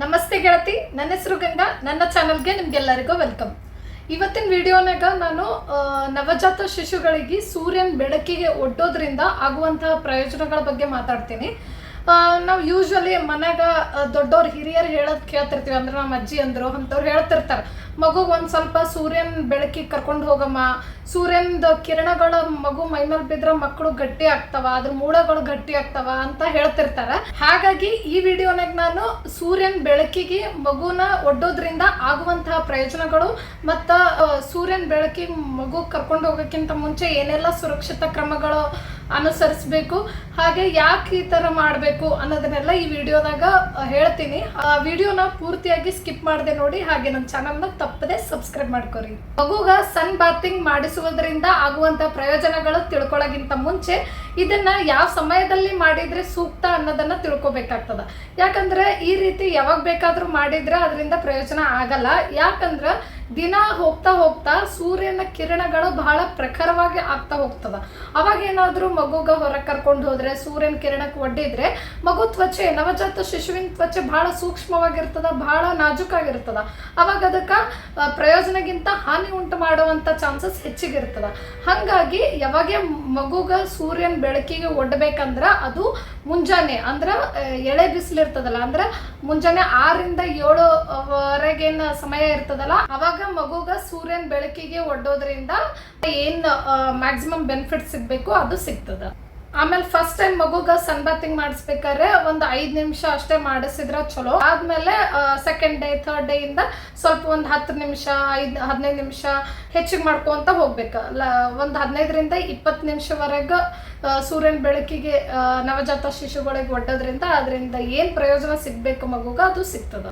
ನಮಸ್ತೆ ಗೆಳತಿ, ನನ್ನ ಹೆಸರು ಗಂಗಾ. ನನ್ನ ಚಾನಲ್ಗೆ ನಿಮ್ಗೆಲ್ಲರಿಗೂ ವೆಲ್ಕಮ್. ಇವತ್ತಿನ ವಿಡಿಯೋನಾಗ ನಾನು ನವಜಾತ ಶಿಶುಗಳಿಗೆ ಸೂರ್ಯನ ಬೆಳಕಿಗೆ ಒಡ್ಡೋದ್ರಿಂದ ಆಗುವಂತಹ ಪ್ರಯೋಜನಗಳ ಬಗ್ಗೆ ಮಾತಾಡ್ತೀನಿ. ನಾವು ಯೂಶ್ವಲಿ ಮನ್ಯಾಗ ದೊಡ್ಡವ್ರು ಹಿರಿಯರು ಹೇಳೋದು ಕೇಳ್ತಿರ್ತೀವಿ. ಅಂದ್ರೆ ನಮ್ಮ ಅಜ್ಜಿ ಅಂದರು, ಅಂಥವ್ರು ಹೇಳ್ತಿರ್ತಾರೆ. ಮಗುಗೆ ಒಂದು ಸ್ವಲ್ಪ ಸೂರ್ಯನ ಬೆಳಕಿಗೆ ಕರ್ಕೊಂಡು ಹೋಗಮ್ಮ. ಸೂರ್ಯನದ ಕಿರಣಗಳ ಮಗು ಮೈಮೇಲೆ ಬಿದ್ರೆ ಮಕ್ಕಳು ಗಟ್ಟಿ ಆಗ್ತಾವ, ಅದ್ರ ಮೂಳೆಗಳು ಗಟ್ಟಿ ಆಗ್ತಾವ ಅಂತ ಹೇಳ್ತಿರ್ತಾರೆ. ಹಾಗಾಗಿ ಈ ವಿಡಿಯೋನಾಗ ನಾನು ಸೂರ್ಯನ ಬೆಳಕಿಗೆ ಮಗುನ ಒಡ್ಡೋದ್ರಿಂದ ಆಗುವಂತಹ ಪ್ರಯೋಜನಗಳು ಮತ್ತು ಸೂರ್ಯನ ಬೆಳಕಿಗೆ ಮಗು ಕರ್ಕೊಂಡು ಹೋಗೋಕ್ಕಿಂತ ಮುಂಚೆ ಏನೆಲ್ಲ ಸುರಕ್ಷಿತ ಕ್ರಮಗಳು ಅನುಸರಿಸಬೇಕು. ಹಾಗೆ ಯಾಕೆ ಈ ಥರ ಮಾಡಬೇಕು ಅನ್ನೋದನ್ನೆಲ್ಲ ಈ ವಿಡಿಯೋದಾಗ ಹೇಳ್ತೀನಿ. ಆ ವಿಡಿಯೋನ ಪೂರ್ತಿಯಾಗಿ ಸ್ಕಿಪ್ ಮಾಡದೆ ನೋಡಿ, ಹಾಗೆ ನಮ್ಮ ಚಾನಲ್ನ ತಪ್ಪದೆ ಸಬ್ಸ್ಕ್ರೈಬ್ ಮಾಡ್ಕೊರಿ. ಮಗುಗ ಸನ್ ಬಾತಿಂಗ್ ಮಾಡಿಸುವುದರಿಂದ ಆಗುವಂತ ಪ್ರಯೋಜನಗಳು ತಿಳ್ಕೊಳ್ಳೋಕ್ಕಿಂತ ಮುಂಚೆ ಇದನ್ನ ಯಾವ ಸಮಯದಲ್ಲಿ ಮಾಡಿದ್ರೆ ಸೂಕ್ತ ಅನ್ನೋದನ್ನ ತಿಳ್ಕೊಬೇಕಾಗ್ತದ. ಯಾಕಂದ್ರೆ ಈ ರೀತಿ ಯಾವಾಗ ಬೇಕಾದ್ರೂ ಮಾಡಿದ್ರೆ ಅದರಿಂದ ಪ್ರಯೋಜನ ಆಗಲ್ಲ. ಯಾಕಂದ್ರ ದಿನ ಹೋಗ್ತಾ ಹೋಗ್ತಾ ಸೂರ್ಯನ ಕಿರಣಗಳು ಬಹಳ ಪ್ರಖರವಾಗಿ ಆಗ್ತಾ ಹೋಗ್ತದ. ಅವಾಗ ಏನಾದರೂ ಮಗುಗ ಹೊರಗೆ ಕರ್ಕೊಂಡು ಹೋದ್ರೆ, ಸೂರ್ಯನ ಕಿರಣಕ್ಕೆ ಒಡ್ಡಿದ್ರೆ, ಮಗು ತ್ವಚೆ, ನವಜಾತ ಶಿಶುವಿನ ತ್ವಚೆ ಬಹಳ ಸೂಕ್ಷ್ಮವಾಗಿರ್ತದ, ಬಹಳ ನಾಜೂಕಾಗಿರ್ತದ. ಅವಾಗ ಅದಕ್ಕೆ ಪ್ರಯೋಜನಗಿಂತ ಹಾನಿ ಉಂಟು ಮಾಡುವಂತ ಚಾನ್ಸಸ್ ಹೆಚ್ಚಿಗಿರ್ತದ. ಹಾಗಾಗಿ ಯಾವಾಗ ಮಗುಗ ಸೂರ್ಯನ ಬೆಳಕಿಗೆ ಒಡ್ಬೇಕಂದ್ರೆ ಅದು ಮುಂಜಾನೆ, ಅಂದ್ರೆ ಎಳೆ ಬಿಸಿಲಿರ್ತದಲ್ಲ, ಅಂದ್ರೆ ಮುಂಜಾನೆ ಆರಿಂದ ಏಳು ವರೆಗೇನ್ ಸಮಯ ಇರ್ತದಲ್ಲ, ಅವಾಗ ಮಗುಗ ಸೂರ್ಯನ ಬೆಳಕಿಗೆ ಒಡ್ಡೋದ್ರಿಂದ ಏನ್ ಮ್ಯಾಕ್ಸಿಮಮ್ ಬೆನಿಫಿಟ್ ಸಿಗ್ಬೇಕು ಅದು ಸಿಗ್ತದ. ಆಮೇಲೆ ಫಸ್ಟ್ ಟೈಮ್ ಮಗುಗ ಸನ್ ಬಾತಿಂಗ್ ಮಾಡಿಸ್ಬೇಕಾದ್ರೆ ಒಂದು ಐದ್ ನಿಮಿಷ ಅಷ್ಟೇ ಮಾಡಿಸಿದ್ರ ಚಲೋ. ಆದ್ಮೇಲೆ ಸೆಕೆಂಡ್ ಡೇ ಥರ್ಡ್ ಡೇ ಇಂದ ಸ್ವಲ್ಪ ಒಂದು ಹತ್ತು ನಿಮಿಷ, ಐದ್, ಹದಿನೈದು ನಿಮಿಷ ಹೆಚ್ಚಿಗೆ ಮಾಡ್ಕೊಂತ ಹೋಗ್ಬೇಕು. ಒಂದು ಹದಿನೈದರಿಂದ ಇಪ್ಪತ್ತು ನಿಮಿಷವರೆಗೆ ಸೂರ್ಯನ ಬೆಳಕಿಗೆ ನವಜಾತ ಶಿಶುಗಳಿಗೆ ಒಡ್ಡೋದ್ರಿಂದ ಅದರಿಂದ ಏನ್ ಪ್ರಯೋಜನ ಸಿಗಬೇಕು ಮಗುಗ ಅದು ಸಿಗ್ತದ.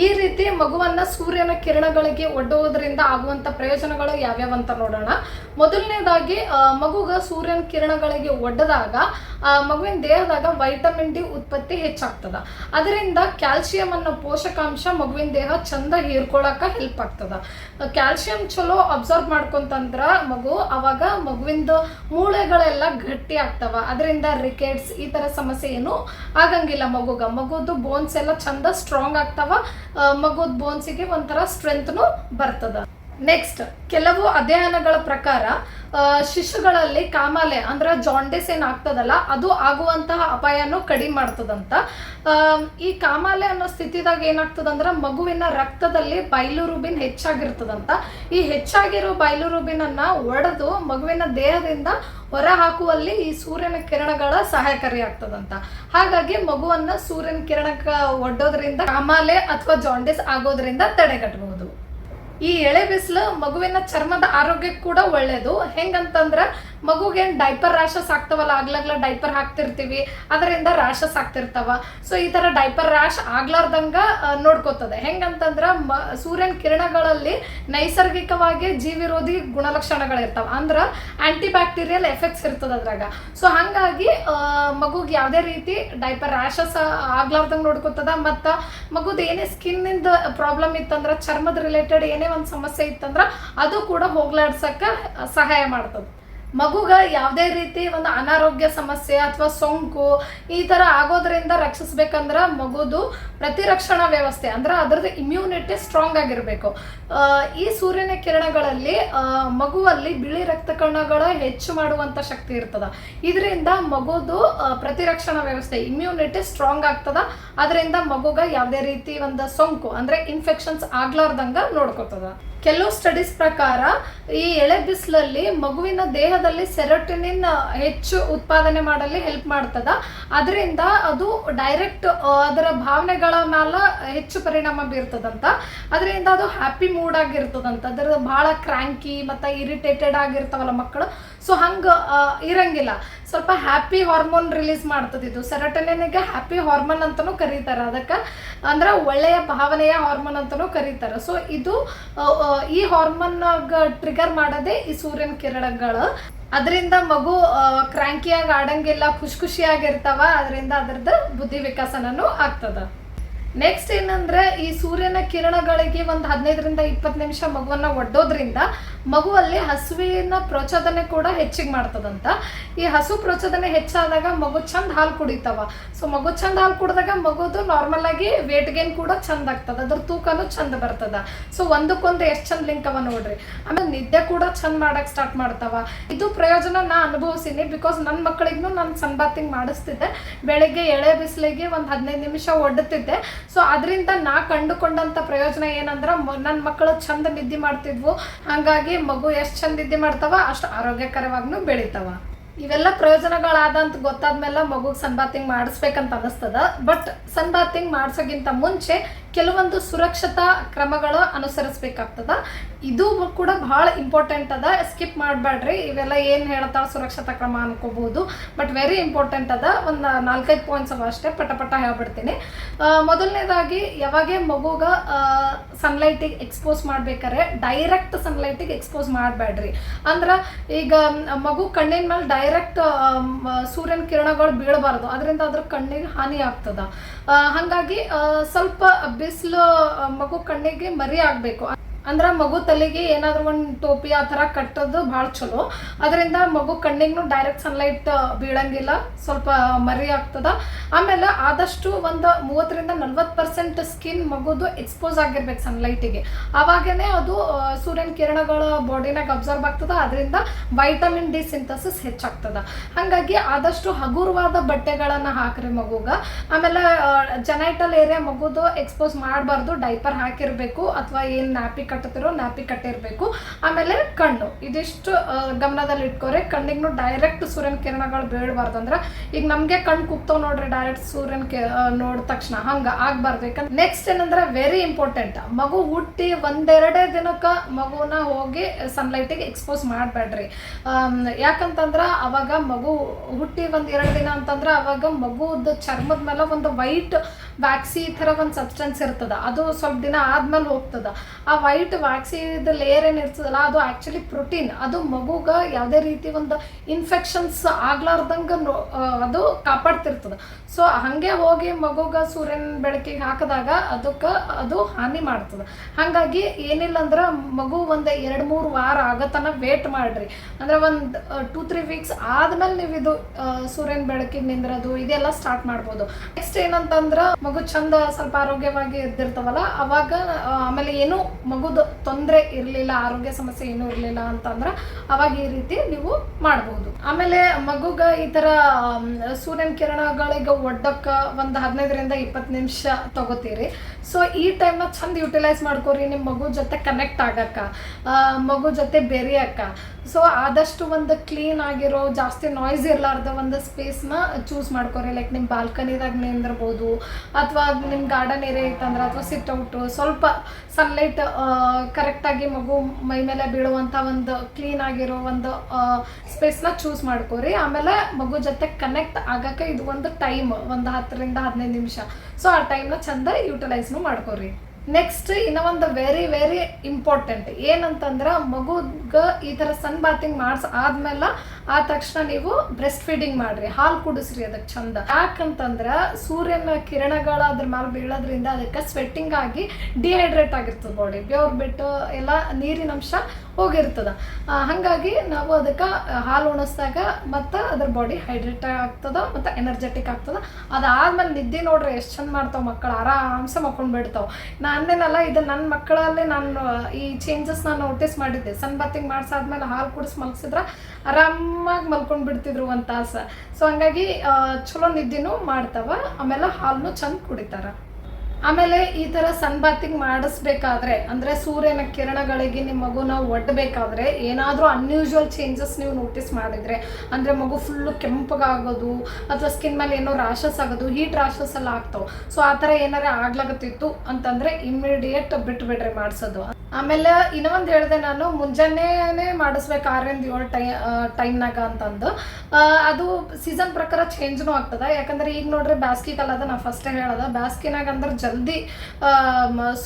ಈ ರೀತಿ ಮಗುವನ್ನ ಸೂರ್ಯನ ಕಿರಣಗಳಿಗೆ ಒಡ್ಡುವುದರಿಂದ ಆಗುವಂತ ಪ್ರಯೋಜನಗಳು ಯಾವ್ಯಾವ ಅಂತ ನೋಡೋಣ. ಮೊದಲನೇದಾಗಿ ಮಗುಗೆ ಸೂರ್ಯನ ಕಿರಣಗಳಿಗೆ ಒಡ್ಡದಾಗ ಮಗುವಿನ ದೇಹದಾಗ ವೈಟಮಿನ್ ಡಿ ಉತ್ಪತ್ತಿ ಹೆಚ್ಚಾಗ್ತದ. ಅದರಿಂದ ಕ್ಯಾಲ್ಸಿಯಂ ಅನ್ನೋ ಪೋಷಕಾಂಶ ಮಗುವಿನ ದೇಹ ಚಂದ ಹೀರ್ಕೊಳಕ ಹೆಲ್ಪ್ ಆಗ್ತದ. ಕ್ಯಾಲ್ಸಿಯಂ ಚಲೋ ಅಬ್ಸರ್ವ್ ಮಾಡ್ಕೊಂತಂದ್ರ ಮಗು ಅವಾಗ ಮಗುವಿಂದ ಮೂಳೆಗಳೆಲ್ಲ ಗಟ್ಟಿ ಆಗ್ತವ. ಅದರಿಂದ ರಿಕೆಟ್ಸ್ ಈ ತರ ಸಮಸ್ಯೆ ಏನು ಆಗಂಗಿಲ್ಲ ಮಗುಗ. ಮಗುದು ಬೋನ್ಸ್ ಎಲ್ಲ ಚಂದ ಸ್ಟ್ರಾಂಗ್ ಆಗ್ತಾವ. ಮಗುದ್ ಬೋನ್ಸಿಗೆ ಒಂಥರ ಸ್ಟ್ರೆಂತ್ನು ಬರ್ತದ. ನೆಕ್ಸ್ಟ್ ಕೆಲವು ಅಧ್ಯಯನಗಳ ಪ್ರಕಾರ ಶಿಶುಗಳಲ್ಲಿ ಕಾಮಾಲೆ ಅಂದ್ರೆ ಜಾಂಡಿಸ್ ಏನ್ ಆಗ್ತದಲ್ಲ, ಅದು ಆಗುವಂತಹ ಅಪಾಯನೂ ಕಡಿಮೆ ಮಾಡ್ತದಂತ. ಈ ಕಾಮಾಲೆ ಅನ್ನೋ ಸ್ಥಿತಿದಾಗ ಏನಾಗ್ತದಂದ್ರೆ ಮಗುವಿನ ರಕ್ತದಲ್ಲಿ ಬೈಲುರುಬಿನ್ ಹೆಚ್ಚಾಗಿರ್ತದಂತ. ಈ ಹೆಚ್ಚಾಗಿರೋ ಬೈಲುರುಬಿನ್ ಅನ್ನ ಒಡೆದು ಮಗುವಿನ ದೇಹದಿಂದ ಹೊರ ಹಾಕುವಲ್ಲಿ ಈ ಸೂರ್ಯನ ಕಿರಣಗಳ ಸಹಾಯಕಾರಿ ಆಗ್ತದಂತ ಹಾಗಾಗಿ ಮಗುವನ್ನ ಸೂರ್ಯನ ಕಿರಣಕ್ಕೆ ಒಡ್ಡೋದ್ರಿಂದ ಕಾಮಾಲೆ ಅಥವಾ ಜಾಂಡಿಸ್ ಆಗೋದ್ರಿಂದ ತಡೆಗಟ್ಟಬಹುದು ಈ ಎಳೆ ಬಿಸಿಲು ಮಗುವಿನ ಚರ್ಮದ ಆರೋಗ್ಯಕ್ಕೆ ಕೂಡ ಒಳ್ಳೇದು. ಹೆಂಗಂತಂದ್ರ ಮಗುಗೆ ಡೈಪರ್ ರ್ಯಾಷಸ್ ಆಗ್ತಾವಲ್ಲ, ಆಗ್ಲಾಗ್ಲ ಡೈಪರ್ ಹಾಕ್ತಿರ್ತೀವಿ, ಅದರಿಂದ ರ್ಯಾಷಸ್ ಆಗ್ತಿರ್ತಾವ. ಸೊ ಈ ತರ ಡೈಪರ್ ರ್ಯಾಶ್ ಆಗ್ಲಾರ್ದಂಗ ನೋಡ್ಕೋತದೆ. ಹೆಂಗಂತಂದ್ರ, ಮ, ಸೂರ್ಯನ ಕಿರಣಗಳಲ್ಲಿ ನೈಸರ್ಗಿಕವಾಗಿ ಜೀವಿರೋಧಿ ಗುಣಲಕ್ಷಣಗಳಿರ್ತಾವ. ಅಂದ್ರ ಆಂಟಿ ಬ್ಯಾಕ್ಟೀರಿಯಲ್ ಎಫೆಕ್ಟ್ಸ್ ಇರ್ತದ ಅದ್ರಾಗ. ಸೊ ಹಂಗಾಗಿ ಮಗುಗೆ ಯಾವುದೇ ರೀತಿ ಡೈಪರ್ ರ್ಯಾಷಸ್ ಆಗ್ಲಾರ್ದಂಗ ನೋಡ್ಕೋತದ, ಮತ್ತ ಮಗುದ ಏನೇ ಸ್ಕಿನ್ ಇಂದ ಪ್ರಾಬ್ಲಮ್ ಇತ್ತಂದ್ರ, ಚರ್ಮದ ರಿಲೇಟೆಡ್ ಏನೇ ಒಂದು ಸಮಸ್ಯೆ ಇತ್ತಂದ್ರ, ಅದು ಕೂಡ ಹೋಗ್ಲಾಡ್ಸಕ್ಕ ಸಹಾಯ ಮಾಡ್ತದ. ಮಗುಗ ಯಾವುದೇ ರೀತಿ ಒಂದು ಅನಾರೋಗ್ಯ ಸಮಸ್ಯೆ ಅಥವಾ ಸೋಂಕು ಈ ತರ ಆಗೋದ್ರಿಂದ ರಕ್ಷಿಸ್ಬೇಕಂದ್ರ ಮಗುದು ಪ್ರತಿರಕ್ಷಣಾ ವ್ಯವಸ್ಥೆ, ಅಂದ್ರೆ ಅದರದ್ದು ಇಮ್ಯುನಿಟಿ ಸ್ಟ್ರಾಂಗ್ ಆಗಿರಬೇಕು. ಈ ಸೂರ್ಯನ ಕಿರಣಗಳಲ್ಲಿ ಮಗುವಲ್ಲಿ ಬಿಳಿ ರಕ್ತ ಕಣಗಳ ಹೆಚ್ಚು ಮಾಡುವಂತ ಶಕ್ತಿ ಇರ್ತದ. ಇದರಿಂದ ಮಗುದು ಪ್ರತಿರಕ್ಷಣಾ ವ್ಯವಸ್ಥೆ ಇಮ್ಯುನಿಟಿ ಸ್ಟ್ರಾಂಗ್ ಆಗ್ತದ. ಅದರಿಂದ ಮಗುಗ ಯಾವುದೇ ರೀತಿ ಒಂದು ಸೋಂಕು, ಅಂದ್ರೆ ಇನ್ಫೆಕ್ಷನ್ಸ್ ಆಗ್ಲಾರ್ದಂಗೆ ನೋಡ್ಕೋತದ. ಕೆಲವು ಸ್ಟಡೀಸ್ ಪ್ರಕಾರ ಈ ಎಳೆ ಬಿಸಿಲಲ್ಲಿ ಮಗುವಿನ ದೇಹದಲ್ಲಿ ಸೆರೋಟಿನಿನ್ ಹೆಚ್ಚು ಉತ್ಪಾದನೆ ಮಾಡಲು ಹೆಲ್ಪ್ ಮಾಡ್ತದ. ಅದರಿಂದ ಅದು ಡೈರೆಕ್ಟ್ ಅದರ ಭಾವನೆಗಳ ಮೇಲೆ ಹೆಚ್ಚು ಪರಿಣಾಮ ಬೀರ್ತದಂತ. ಅದರಿಂದ ಅದು ಹ್ಯಾಪಿ ಮೂಡ್ ಆಗಿರ್ತದಂತ. ಅದರ ಬಹಳ ಕ್ರ್ಯಾಂಕಿ ಮತ್ತು ಇರಿಟೇಟೆಡ್ ಆಗಿರ್ತಾವಲ್ಲ ಮಕ್ಕಳು. ಸೊ ಹಂಗೆ ಇರಂಗಿಲ್ಲ. ಸ್ವಲ್ಪ ಹ್ಯಾಪಿ ಹಾರ್ಮೋನ್ ರಿಲೀಸ್ ಮಾಡ್ತದೆ ಇದು. ಸೆರಟನಿಗೆ ಹ್ಯಾಪಿ ಹಾರ್ಮೋನ್ ಅಂತಲೂ ಕರೀತಾರೆ. ಅದಕ್ಕೆ ಅಂದ್ರೆ ಒಳ್ಳೆಯ ಭಾವನೆಯ ಹಾರ್ಮೋನ್ ಅಂತಲೂ ಕರೀತಾರೆ. ಸೊ ಇದು ಈ ಹಾರ್ಮೋನ್ ಟ್ರಿಗರ್ ಮಾಡೋದೇ ಈ ಸೂರ್ಯನ ಕಿರಣಗಳು. ಅದರಿಂದ ಮಗು ಕ್ರಾಂಕಿಯಾಗಿ ಆಡಂಗಿಲ್ಲ, ಖುಷಿ ಖುಷಿಯಾಗಿರ್ತಾವ ಅದರಿಂದ ಅದರದ್ದು ಬುದ್ಧಿ ವಿಕಾಸನೂ ಆಗ್ತದ. ನೆಕ್ಸ್ಟ್ ಏನಂದ್ರೆ, ಈ ಸೂರ್ಯನ ಕಿರಣಗಳಿಗೆ ಒಂದು ಹದಿನೈದರಿಂದ ಇಪ್ಪತ್ತು ನಿಮಿಷ ಮಗುವನ್ನ ಒಡ್ಡೋದ್ರಿಂದ ಮಗುವಲ್ಲಿ ಹಸುವಿನ ಪ್ರಚೋದನೆ ಕೂಡ ಹೆಚ್ಚಿಗೆ ಮಾಡ್ತದಂತ. ಈ ಹಸು ಪ್ರಚೋದನೆ ಹೆಚ್ಚಾದಾಗ ಮಗು ಚಂದ ಹಾಲು ಕುಡಿತಾವ. ಸೊ ಮಗು ಚಂದ ಹಾಲು ಕುಡಿದಾಗ ಮಗುದು ನಾರ್ಮಲ್ ಆಗಿ ವೇಟ್ ಗೇನ್ ಕೂಡ ಚಂದ ಆಗ್ತದ. ಅದ್ರ ತೂಕನೂ ಚಂದ ಬರ್ತದ. ಸೊ ಒಂದಕ್ಕೊಂದು ಎಷ್ಟು ಚಂದ ಲಿಂಕ್ ಅವ ನೋಡ್ರಿ. ಆಮೇಲೆ ನಿದ್ದೆ ಕೂಡ ಚಂದ ಮಾಡಕ್ ಸ್ಟಾರ್ಟ್ ಮಾಡ್ತಾವ. ಇದು ಪ್ರಯೋಜನ ನಾ ಅನುಭವಿಸಿನಿ ಬಿಕಾಸ್ ನನ್ನ ಮಕ್ಕಳಿಗೂ ನಾನು ಸನ್ಬಾತಿಂಗ್ ಮಾಡಿಸ್ತಿದ್ದೆ. ಬೆಳಿಗ್ಗೆ ಎಳೆ ಬಿಸಿಲಿಗೆ ಒಂದು ಹದಿನೈದು ನಿಮಿಷ ಒಡ್ಡುತ್ತಿದ್ದೆ ಸೊ ಅದರಿಂದ ನಾ ಕಂಡುಕೊಂಡಂತ ಪ್ರಯೋಜನ ಏನಂದ್ರ ನನ್ನ ಮಕ್ಕಳು ಚಂದ ನಿದ್ದೆ ಮಾಡ್ತಿದ್ವು. ಹಾಗಾಗಿ ಮಗು ಎಷ್ಟು ಚಂದ ನಿದ್ದೆ ಮಾಡ್ತಾವ, ಅಷ್ಟು ಆರೋಗ್ಯಕರವಾಗ್ನು ಬೆಳಿತಾವ. ಇವೆಲ್ಲ ಪ್ರಯೋಜನಗಳಾದಂತ ಗೊತ್ತಾದ್ಮೇಲೆ ಮಗುಗೆ ಸನ್ಬಾತಿಂಗ್ ಮಾಡಿಸ್ಬೇಕಂತ ಅನಿಸ್ತದ ಬಟ್ ಸನ್ಬಾತಿಂಗ್ ಮಾಡ್ಸೋಕ್ಕಿಂತ ಮುಂಚೆ ಕೆಲವೊಂದು ಸುರಕ್ಷತಾ ಕ್ರಮಗಳು ಅನುಸರಿಸಬೇಕಾಗ್ತದ. ಇದು ಕೂಡ ಬಹಳ ಇಂಪಾರ್ಟೆಂಟ್ ಅದ. ಸ್ಕಿಪ್ ಮಾಡಬೇಡ್ರಿ ಇವೆಲ್ಲ ಏನು ಹೇಳ್ತಾವ ಸುರಕ್ಷತಾ ಕ್ರಮ ಅನ್ಕೋಬಹುದು ಬಟ್ ವೆರಿ ಇಂಪಾರ್ಟೆಂಟ್ ಅದ. ಒಂದು ನಾಲ್ಕೈದು ಪಾಯಿಂಟ್ಸ್ ಅವ ಅಷ್ಟೇ. ಪಟ ಪಟ ಹೇಳ್ಬಿಡ್ತೀನಿ. ಮೊದಲನೇದಾಗಿ ಯಾವಾಗೇ ಮಗುಗ ಸನ್ಲೈಟಿಗೆ ಎಕ್ಸ್ಪೋಸ್ ಮಾಡ್ಬೇಕಾದ್ರೆ ಡೈರೆಕ್ಟ್ ಸನ್ಲೈಟಿಗೆ ಎಕ್ಸ್ಪೋಸ್ ಮಾಡಬೇಡ್ರಿ ಅಂದ್ರೆ ಈಗ ಮಗು ಕಣ್ಣಿನ ಮೇಲೆ ಡೈರೆಕ್ಟ್ ಸೂರ್ಯನ ಕಿರಣಗಳು ಬೀಳಬಾರ್ದು. ಅದರಿಂದ ಅದ್ರ ಕಣ್ಣಿಗೆ ಹಾನಿ ಆಗ್ತದ. ಹಾಗಾಗಿ ಸ್ವಲ್ಪ ಬಿಸಿಲು ಮಗು ಕಣ್ಣಿಗೆ ಮರಿ ಆಗಬೇಕು. ಅಂದ್ರೆ ಮಗು ತಲೆಗೆ ಏನಾದರೂ ಒಂದು ಟೋಪಿ ಆ ಥರ ಕಟ್ಟೋದು ಭಾಳ ಚಲೋ. ಅದರಿಂದ ಮಗು ಕಣ್ಣಿಗೂ ಡೈರೆಕ್ಟ್ ಸನ್ಲೈಟ್ ಬೀಳಂಗಿಲ್ಲ, ಸ್ವಲ್ಪ ಮರಿ ಆಗ್ತದ. ಆಮೇಲೆ ಆದಷ್ಟು ಒಂದು ಮೂವತ್ತರಿಂದ ನಲ್ವತ್ತು ಪರ್ಸೆಂಟ್ ಸ್ಕಿನ್ ಮಗುದು ಎಕ್ಸ್ಪೋಸ್ ಆಗಿರ್ಬೇಕು ಸನ್ಲೈಟಿಗೆ ಆವಾಗನೇ ಅದು ಸೂರ್ಯನ ಕಿರಣಗಳ ಬಾಡಿನಾಗ ಅಬ್ಸರ್ವ್ ಆಗ್ತದ, ಅದರಿಂದ ವೈಟಮಿನ್ ಡಿ ಸಿಂಥಸಿಸ್ ಹೆಚ್ಚಾಗ್ತದ. ಹಾಗಾಗಿ ಆದಷ್ಟು ಹಗುರವಾದ ಬಟ್ಟೆಗಳನ್ನು ಹಾಕ್ರಿ ಮಗುಗ. ಆಮೇಲೆ ಜನೈಟಲ್ ಏರಿಯಾ ಮಗುದು ಎಕ್ಸ್ಪೋಸ್ ಮಾಡಬಾರ್ದು ಡೈಪರ್ ಹಾಕಿರ್ಬೇಕು, ಅಥವಾ ಏನು ನ್ಯಾಪಿ ಕಟ್ಟುತ್ತಿರೋ ನಾಪಿ ಕಟ್ಟಿರಬೇಕು. ಆಮೇಲೆ ಕಣ್ಣು. ಇದಿಷ್ಟು ಗಮನದಲ್ಲಿ ಇಟ್ಕೋರಿ ಕಣ್ಣಿಗೂ ಡೈರೆಕ್ಟ್ ಸೂರ್ಯನ ಕಿರಣಗಳು ಬೇಡಬಾರ್ದು ಅಂದ್ರೆ ಈಗ ನಮಗೆ ಕಣ್ಣು ಕುಗ್ತಾವ್ ನೋಡ್ರಿ ಡೈರೆಕ್ಟ್ ಸೂರ್ಯನ ನೋಡಿದ ತಕ್ಷಣ. ಹಂಗೆ ಆಗ್ಬಾರ್ದು. ಯಾಕಂದ್ರೆ ನೆಕ್ಸ್ಟ್ ಏನಂದ್ರೆ ವೆರಿ ಇಂಪಾರ್ಟೆಂಟ್ ಮಗು ಹುಟ್ಟಿ ಒಂದೆರಡೇ ದಿನಕ್ಕೆ ಮಗುನ ಹೋಗಿ ಸನ್ಲೈಟಿಗೆ ಎಕ್ಸ್ಪೋಸ್ ಮಾಡಬೇಡ್ರಿ. ಯಾಕಂತಂದ್ರೆ ಅವಾಗ ಮಗು ಹುಟ್ಟಿ ಒಂದು ಎರಡು ದಿನ ಅಂತಂದ್ರೆ ಅವಾಗ ಮಗುದ ಚರ್ಮದ ಮೇಲೆ ಒಂದು ವೈಟ್ ವ್ಯಾಕ್ಸಿ ಥರ ಒಂದು ಸಬ್ಸ್ಟೆನ್ಸ್ ಇರ್ತದೆ. ಅದು ಸ್ವಲ್ಪ ದಿನ ಆದ್ಮೇಲೆ ಹೋಗ್ತದ. ಆ ವೈಟ್ ವ್ಯಾಕ್ಸಿದ ಲೇಯರ್ ಏನು ಇರ್ತದಲ್ಲ, ಅದು ಆ್ಯಕ್ಚುಲಿ ಪ್ರೋಟೀನ್ ಅದು ಮಗುಗೆ ಯಾವುದೇ ರೀತಿ ಒಂದು ಇನ್ಫೆಕ್ಷನ್ಸ್ ಆಗ್ಲಾರ್ದಂಗೆ ಅದು ಕಾಪಾಡ್ತಿರ್ತದ. ಸೊ ಹಾಗೆ ಹೋಗಿ ಮಗುಗೆ ಸೂರ್ಯನ ಬೆಳಕಿಗೆ ಹಾಕಿದಾಗ ಅದಕ್ಕೆ ಅದು ಹಾನಿ ಮಾಡ್ತದೆ. ಹಾಗಾಗಿ ಏನಿಲ್ಲ ಅಂದ್ರೆ ಮಗು ಒಂದು ಎರಡು ಮೂರು ವಾರ ಆಗತನ ವೇಟ್ ಮಾಡ್ರಿ. ಅಂದ್ರೆ ಒಂದು ಟೂ ತ್ರೀ ವೀಕ್ಸ್ ಆದ್ಮೇಲೆ ನೀವು ಇದು ಸೂರ್ಯನ ಬೆಳಕಿಗೆ ನಿಂದ್ರದು, ಇದೆಲ್ಲ ಸ್ಟಾರ್ಟ್ ಮಾಡ್ಬೋದು. ನೆಕ್ಸ್ಟ್ ಏನಂತಂದ್ರೆ ಮಗು ಚಂದ ಸ್ವಲ್ಪ ಆರೋಗ್ಯವಾಗಿ ಇದ್ದಿರ್ತಾವಲ್ಲ ಅವಾಗ ಆಮೇಲೆ ಏನು ಮಗುದ ತೊಂದರೆ ಇರಲಿಲ್ಲ, ಆರೋಗ್ಯ ಸಮಸ್ಯೆ ಏನು ಇರಲಿಲ್ಲ ಅಂತಂದ್ರೆ ಅವಾಗ ಈ ರೀತಿ ನೀವು ಮಾಡ್ಬೋದು. ಆಮೇಲೆ ಮಗುಗ ಈ ಥರ ಸೂರ್ಯನ ಕಿರಣಗಳಿಗೆ ಒಡ್ಡಕ್ಕ ಒಂದು ಹದಿನೈದರಿಂದ ಇಪ್ಪತ್ತು ನಿಮಿಷ ತಗೋತೀರಿ. ಸೊ ಈ ಟೈಮ್ನ ಚಂದ ಯುಟಿಲೈಸ್ ಮಾಡ್ಕೋರಿ ನಿಮ್ಮ ಮಗು ಜೊತೆ ಕನೆಕ್ಟ್ ಆಗಕ್ಕ ಮಗು ಜೊತೆ ಬೆರೆಯಕ್ಕ. ಸೊ ಆದಷ್ಟು ಒಂದು ಕ್ಲೀನ್ ಆಗಿರೋ, ಜಾಸ್ತಿ ನಾಯ್ಸ್ ಇರಲಾರ್ದ ಒಂದು ಸ್ಪೇಸ್ನ ಚೂಸ್ ಮಾಡ್ಕೊರಿ. ಲೈಕ್ ನಿಮ್ಮ ಬಾಲ್ಕನಿದಾಗ ನಿಂದಿರ್ಬೋದು, ಅಥವಾ ನಿಮ್ಮ ಗಾರ್ಡನ್ ಏರಿಯಾ ಇತ್ತಂದ್ರೆ, ಅಥವಾ ಸಿಟ್ ಔಟು ಸ್ವಲ್ಪ ಸನ್ಲೈಟ್ ಕರೆಕ್ಟಾಗಿ ಮಗು ಮೈ ಮೇಲೆ ಬೀಳುವಂಥ ಒಂದು ಕ್ಲೀನ್ ಆಗಿರೋ ಒಂದು ಸ್ಪೇಸ್ನ ಚೂಸ್ ಮಾಡ್ಕೋರಿ. ಆಮೇಲೆ ಮಗು ಜೊತೆ ಕನೆಕ್ಟ್ ಆಗಕ್ಕೆ ಇದು ಒಂದು ಟೈಮ್ ಒಂದು ಹತ್ತರಿಂದ ಹದಿನೈದು ನಿಮಿಷ. ಸೊ ಆ ಟೈಮ್ನ ಚಂದ ಯುಟಿಲೈಸ್ನು ಮಾಡ್ಕೋರಿ. ನೆಕ್ಸ್ಟ್ ಇನ್ನ ಒಂದು ವೆರಿ ವೆರಿ ಇಂಪಾರ್ಟೆಂಟ್ ಏನಂತಂದ್ರೆ, ಮಗುಗೆ ಈ ಥರ ಸನ್ ಬಾತಿಂಗ್ ಮಾಡ್ಸ ಆದ್ಮೇಲೆ ಆ ತಕ್ಷಣ ನೀವು ಬ್ರೆಸ್ಟ್ ಫೀಡಿಂಗ್ ಮಾಡ್ರಿ, ಹಾಲು ಕುಡಿಸ್ರಿ ಅದಕ್ಕೆ ಚಂದ. ಯಾಕಂತಂದ್ರೆ, ಸೂರ್ಯನ ಕಿರಣಗಳ ಅದ್ರ ಮೇಲೆ ಬೀಳೋದ್ರಿಂದ ಅದಕ್ಕೆ ಸ್ವೆಟ್ಟಿಂಗ್ ಆಗಿ ಡಿಹೈಡ್ರೇಟ್ ಆಗಿರ್ತದೆ ಬಾಡಿ ಬೆವ್ರು ಬಿಟ್ಟು ಎಲ್ಲ ನೀರಿನ ಅಂಶ ಹೋಗಿರ್ತದ. ಹಾಗಾಗಿ ನಾವು ಅದಕ್ಕೆ ಹಾಲು ಉಣಿಸ್ದಾಗ ಮತ್ತು ಅದ್ರ ಬಾಡಿ ಹೈಡ್ರೇಟ್ ಆಗ್ತದ ಮತ್ತು ಎನರ್ಜೆಟಿಕ್ ಆಗ್ತದ. ಅದಾದ್ಮೇಲೆ ನಿದ್ದೆ ನೋಡ್ರಿ ಎಷ್ಟು ಚಂದ ಮಾಡ್ತಾವ ಮಕ್ಕಳು, ಆರಾಮ್ಸೆ ಮಕ್ಕೊಂಡು ಬಿಡ್ತಾವ. ನಾನೇನಲ್ಲ ಇದು ನನ್ನ ಮಕ್ಕಳಲ್ಲಿ ನಾನು, ಈ ಚೇಂಜಸ್ ನಾನು ನೋಟಿಸ್ ಮಾಡಿದ್ದೆ. ಸನ್ ಬಾತಿಂಗ್ ಮಾಡಿಸಾದ್ಮೇಲೆ ಹಾಲು ಕುಡಿಸಿ ಮಲಗಿಸಿದ್ರೆ ಆರಾಮಾಗಿ ಮಲ್ಕೊಂಡು ಬಿಡ್ತಿದ್ರು ಒಂದು ಆಸೆ ಸೊ ಹಂಗಾಗಿ ಚಲೋ ನಿದ್ದೆನೂ ಮಾಡ್ತಾವ. ಆಮೇಲೆ ಹಾಲನ್ನು ಚಂದ ಕುಡಿತಾರ. ಆಮೇಲೆ ಈ ಥರ ಸನ್ ಬಾತಿಂಗ್ ಮಾಡಿಸ್ಬೇಕಾದ್ರೆ, ಅಂದರೆ ಸೂರ್ಯನ ಕಿರಣಗಳಿಗೆ ನಿಮ್ಮ ಮಗುನ ಒಡ್ಡಬೇಕಾದ್ರೆ ಏನಾದರೂ ಅನ್ಯೂಶುವಲ್ ಚೇಂಜಸ್ ನೀವು ನೋಟಿಸ್ ಮಾಡಿದ್ರೆ, ಅಂದರೆ ಮಗು ಫುಲ್ಲು ಕೆಂಪಗಾಗೋದು ಅಥವಾ ಸ್ಕಿನ್ ಮೇಲೆ ಏನೋ ರಾಶಸ್ ಆಗೋದು ಹೀಟ್ ರಾಶಸ್ ಎಲ್ಲ ಆಗ್ತಾವೆ. ಸೊ ಆ ಥರ ಏನಾರ ಆಗ್ಲಾಗತ್ತಿತ್ತು ಅಂತಂದರೆ ಇಮ್ಮಿಡಿಯೇಟ್ ಬಿಟ್ಬಿಡ್ರಿ ಮಾಡಿಸೋದು. ಆಮೇಲೆ ಇನ್ನೊಂದು ಹೇಳಿದೆ ನಾನು, ಮುಂಜಾನೆನೇ ಮಾಡಿಸ್ಬೇಕು ಆರರಿಂದ ಏಳು ಟೈ ಟೈಮ್ನಾಗ ಅಂತಂದು. ಅದು ಸೀಸನ್ ಪ್ರಕಾರ ಚೇಂಜ್ನೂ ಆಗ್ತದೆ. ಯಾಕಂದ್ರೆ ಈಗ ನೋಡ್ರಿ ಬ್ಯಾಸ್ಗೆ ಕಾಲ ಅದ, ನಾ ಫಸ್ಟೇ ಹೇಳದ. ಬ್ಯಾಸ್ಗಿನಾಗ ಅಂದ್ರೆ ಜಲ್ದಿ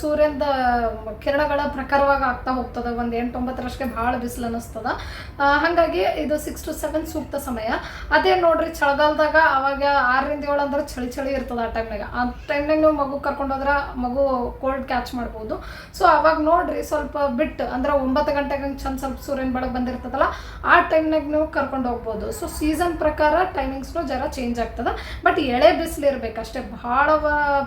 ಸೂರ್ಯನದ ಕಿರಣಗಳ ಪ್ರಕಾರವಾಗಿ ಆಗ್ತಾ ಹೋಗ್ತದೆ. ಒಂದು ಎಂಟೊಂಬತ್ತರಷ್ಟಕ್ಕೆ ಭಾಳ ಬಿಸಿಲು ಅನ್ನಿಸ್ತದ ಹಾಗಾಗಿ ಇದು ಸಿಕ್ಸ್ ಟು ಸೆವೆನ್ ಸೂಕ್ತ ಸಮಯ. ಅದೇ ನೋಡ್ರಿ ಚಳಿಗಾಲದಾಗ ಅವಾಗ ಆರರಿಂದ ಏಳು ಅಂದ್ರೆ ಚಳಿ ಚಳಿ ಇರ್ತದೆ ಆ ಟೈಮ್ನಾಗ ಆ ಟೈಮ್ನಾಗ ನೀವು ಮಗು ಕರ್ಕೊಂಡೋದ್ರೆ ಮಗು ಕೋಲ್ಡ್ ಕ್ಯಾಚ್ ಮಾಡ್ಬೋದು. ಸೊ ಅವಾಗ ನೋಡ್ರಿ ಸ್ವಲ್ಪ ಬಿಟ್ಟು, ಅಂದ್ರೆ ಒಂಬತ್ತು ಗಂಟೆಗೆ ಚಂದ ಸ್ವಲ್ಪ ಸೂರ್ಯನ ಬೆಳಗ್ಗೆ ಬಂದಿರ್ತದಲ್ಲ, ಆ ಟೈಮ್ನಾಗ ನೀವು ಕರ್ಕೊಂಡು ಹೋಗ್ಬೋದು. ಸೊ ಸೀಸನ್ ಪ್ರಕಾರ ಟೈಮಿಂಗ್ಸ್ನು ಜರ ಚೇಂಜ್ ಆಗ್ತದೆ. ಬಟ್ ಎಳೆ ಬಿಸಿಲು ಇರ್ಬೇಕು ಅಷ್ಟೇ, ಭಾಳ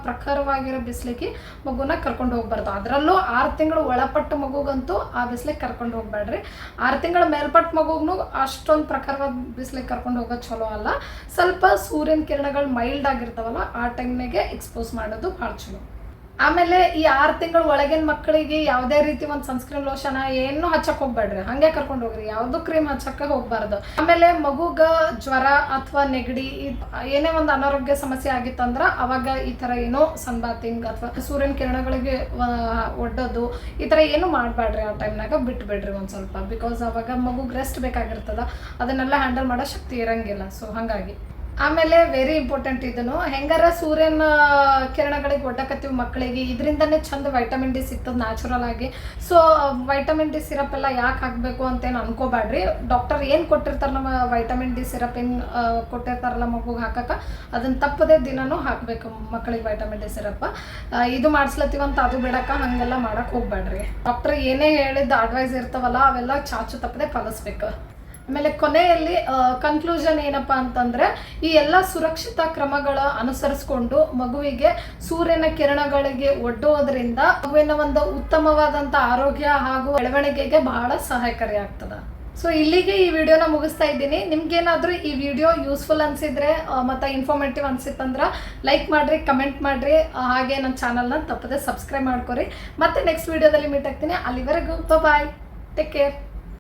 ಪ್ರಖರವಾಗಿರೋ ಬಿಸಿಲಿಗೆ ಮಗುನ ಕರ್ಕೊಂಡು ಹೋಗ್ಬಾರ್ದು. ಅದರಲ್ಲೂ ಆರು ತಿಂಗಳು ಒಳಪಟ್ಟ ಮಗುಗಂತೂ ಆ ಬಿಸಿಲಿಗೆ ಕರ್ಕೊಂಡು ಹೋಗ್ಬೇಡ್ರಿ ಆರು ತಿಂಗಳ ಮೇಲ್ಪಟ್ಟ ಮಗುಗೂ ಅಷ್ಟೊಂದು ಪ್ರಖರವಾದ ಬಿಸಿಲಿಗೆ ಕರ್ಕೊಂಡು ಹೋಗೋದು ಚಲೋ ಅಲ್ಲ. ಸ್ವಲ್ಪ ಸೂರ್ಯನ ಕಿರಣಗಳು ಮೈಲ್ಡ್ ಆಗಿರ್ತಾವಲ್ಲ, ಆ ಟೈಮ್ನಾಗೆ ಎಕ್ಸ್ಪೋಸ್ ಮಾಡೋದು ಭಾಳ ಚಲೋ. ಆಮೇಲೆ ಈ ಆರು ತಿಂಗಳ ಒಳಗಿನ ಮಕ್ಕಳಿಗೆ ಯಾವುದೇ ರೀತಿ ಒಂದು ಸನ್ಸ್ಕ್ರೀನ್ ಲೋಷನ ಏನು ಹಚ್ಚಕ್ ಹೋಗ್ಬೇಡ್ರಿ. ಹಂಗೆ ಕರ್ಕೊಂಡು ಹೋಗ್ರಿ. ಯಾವ್ದು ಕ್ರೀಮ್ ಹಚ್ಚಕ್ಕೆ ಹೋಗ್ಬಾರ್ದು. ಆಮೇಲೆ ಮಗುಗ ಜ್ವರ ಅಥವಾ ನೆಗಡಿ ಏನೇ ಒಂದು ಅನಾರೋಗ್ಯ ಸಮಸ್ಯೆ ಆಗಿತ್ತಂದ್ರ ಅವಾಗ ಈ ತರ ಏನೋ ಸನ್ಬಾತಿಂಗ್ ಅಥವಾ ಸೂರ್ಯನ ಕಿರಣಗಳಿಗೆ ಒಡ್ಡೋದು ಈ ತರ ಏನು ಮಾಡಬೇಡ್ರಿ ಆ ಟೈಮ್ನಾಗ ಬಿಟ್ಬಿಡ್ರಿ ಒಂದ್ ಸ್ವಲ್ಪ. ಬಿಕಾಸ್ ಅವಾಗ ಮಗುಗೆ ರೆಸ್ಟ್ ಬೇಕಾಗಿರ್ತದ. ಅದನ್ನೆಲ್ಲ ಹ್ಯಾಂಡಲ್ ಮಾಡೋ ಶಕ್ತಿ ಇರಂಗಿಲ್ಲ. ಸೊ ಹಾಗಾಗಿ. ಆಮೇಲೆ ವೆರಿ ಇಂಪಾರ್ಟೆಂಟ್ ಇದನ್ನು. ಹೆಂಗಾರ ಸೂರ್ಯನ ಕಿರಣಗಳಿಗೆ, ಒಡ್ಡಕತ್ತೀವಿ ಮಕ್ಕಳಿಗೆ, ಇದರಿಂದನೇ ಚಂದ ವೈಟಮಿನ್ ಡಿ ಸಿಗ್ತದೆ ನ್ಯಾಚುರಲ್ ಆಗಿ. ಸೊ ವೈಟಮಿನ್ ಡಿ ಸಿರಪ್ ಎಲ್ಲ ಯಾಕೆ ಹಾಕಬೇಕು ಅಂತೇನು ಅನ್ಕೋಬೇಡ್ರಿ ಡಾಕ್ಟರ್ ಏನು ಕೊಟ್ಟಿರ್ತಾರೆ ನಮ್ಮ ವೈಟಮಿನ್ ಡಿ ಸಿರಪ್ ಏನು ಕೊಟ್ಟಿರ್ತಾರಲ್ಲ ಮಗುಗೆ ಹಾಕಕ್ಕೆ? ಅದನ್ನು ತಪ್ಪದೇ ದಿನನೂ ಹಾಕಬೇಕು ಮಕ್ಕಳಿಗೆ ವೈಟಮಿನ್ ಡಿ ಸಿರಪ್ ಇದು ಮಾಡಿಸ್ಲತ್ತೀವಂತ ಅದು ಬಿಡಕ್ಕೆ, ಹಾಗೆಲ್ಲ ಮಾಡಕ್ಕೆ ಹೋಗ್ಬೇಡ್ರಿ ಡಾಕ್ಟರ್ ಏನೇ ಹೇಳಿದ ಅಡ್ವೈಸ್ ಇರ್ತಾವಲ್ಲ, ಅವೆಲ್ಲ ಚಾಚು ತಪ್ಪದೆ ಪಾಲಿಸ್ಬೇಕು. ಆಮೇಲೆ ಕೊನೆಯಲ್ಲಿ ಕನ್ಕ್ಲೂಷನ್ ಏನಪ್ಪ ಅಂತಂದ್ರೆ, ಈ ಎಲ್ಲ ಸುರಕ್ಷಿತ ಕ್ರಮಗಳ ಅನುಸರಿಸಿಕೊಂಡು ಮಗುವಿಗೆ ಸೂರ್ಯನ ಕಿರಣಗಳಿಗೆ ಒಡ್ಡುವುದರಿಂದ ಮಗುವಿನ ಒಂದು ಉತ್ತಮವಾದಂತ ಆರೋಗ್ಯ ಹಾಗೂ ಬೆಳವಣಿಗೆಗೆ ಬಹಳ ಸಹಾಯಕಾರಿ ಆಗ್ತದ. ಸೊ ಇಲ್ಲಿಗೆ ಈ ವಿಡಿಯೋನ ಮುಗಿಸ್ತಾ ಇದ್ದೀನಿ. ನಿಮ್ಗೇನಾದ್ರೂ ಈ ವಿಡಿಯೋ ಯೂಸ್ಫುಲ್ ಅನ್ಸಿದ್ರೆ ಮತ್ತೆ ಇನ್ಫಾರ್ಮೇಟಿವ್ ಅನ್ಸಿತ್ತಂದ್ರ ಲೈಕ್ ಮಾಡ್ರಿ ಕಮೆಂಟ್ ಮಾಡ್ರಿ. ಹಾಗೆ ನನ್ನ ಚಾನಲ್ನ ತಪ್ಪದೆ ಸಬ್ಸ್ಕ್ರೈಬ್ ಮಾಡ್ಕೊರಿ. ಮತ್ತೆ ನೆಕ್ಸ್ಟ್ ವಿಡಿಯೋದಲ್ಲಿ ಮೀಟ್ ಆಗ್ತೀನಿ. ಅಲ್ಲಿವರೆಗೂ ಬಾಯ್ ಟೇಕ್ ಕೇರ್